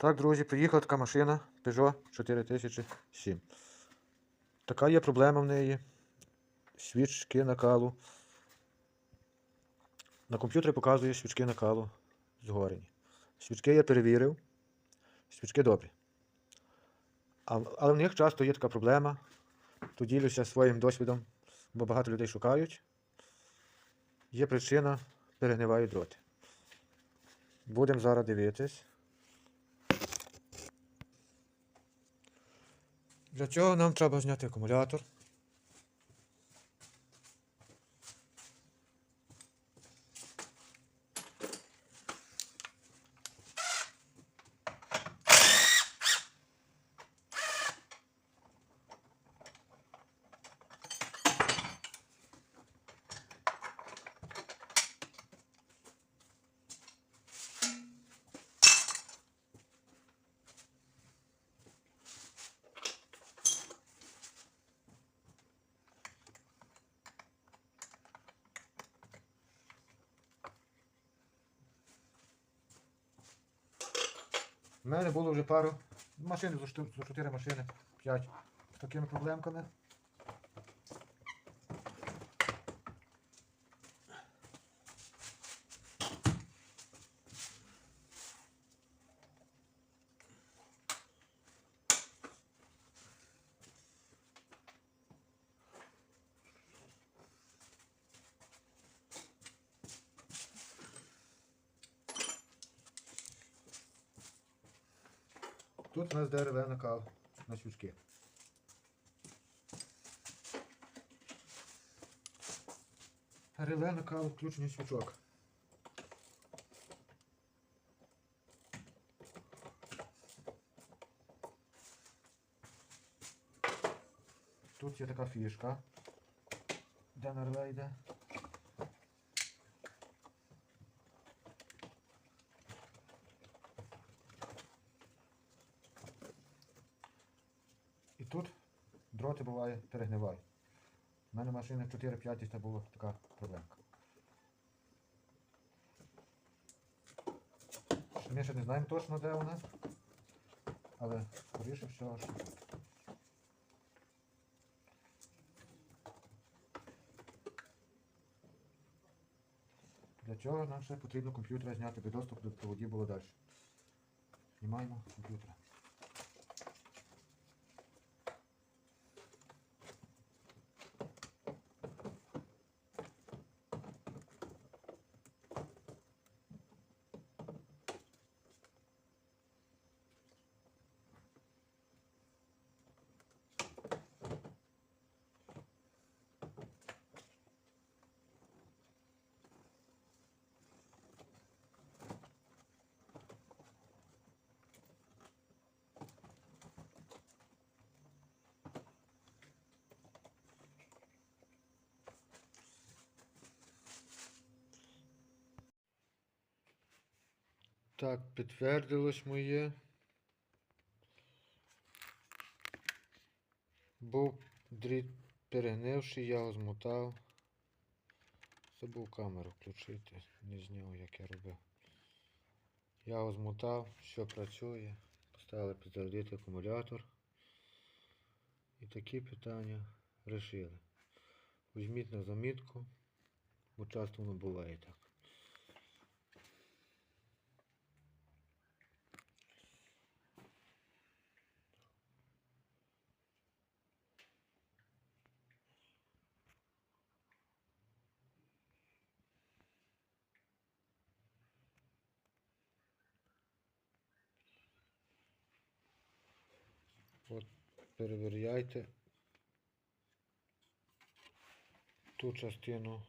Так, друзі, приїхала така машина Peugeot 4007. Така є проблема в неї. Свічки накалу. На комп'ютері показує свічки накалу згорені. Свічки я перевірив. Свічки добрі. Але в них часто є така проблема. Тут ділюся своїм досвідом, бо багато людей шукають. Є причина, перегнивають дроти. Будемо зараз дивитись. Для цього нам треба зняти акумулятор. У мене було вже пару машин, за 4 машини, 5 з такими проблемками. Тут у нас ДРВ накал на свічки. Реле накал включення свічок. Тут є така фішка, де на реле йде. Тут дроти буває перегнивають. У мене машини 4-5 десь там була така проблемка. Ми ще не знаємо точно, де вона, але скоріше всього, що. Для цього нам ще потрібно комп'ютера зняти, аби доступ до проводів було далі. Знімаємо комп'ютера. Так, підтвердилось моє. Був дріт перегнивший, я його змотав. Забув камеру включити, не зняв, як я робив. Я його змотав, все працює. Поставили підзарядити акумулятор. І такі питання вирішили. Візьміть на замітку, бо часто воно буває так. От перевіряйте ту частину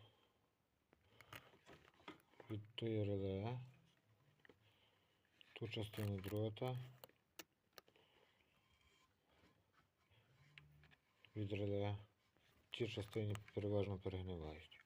від тої реле, ту частину дрота від реле. Ті частини переважно перегнивають.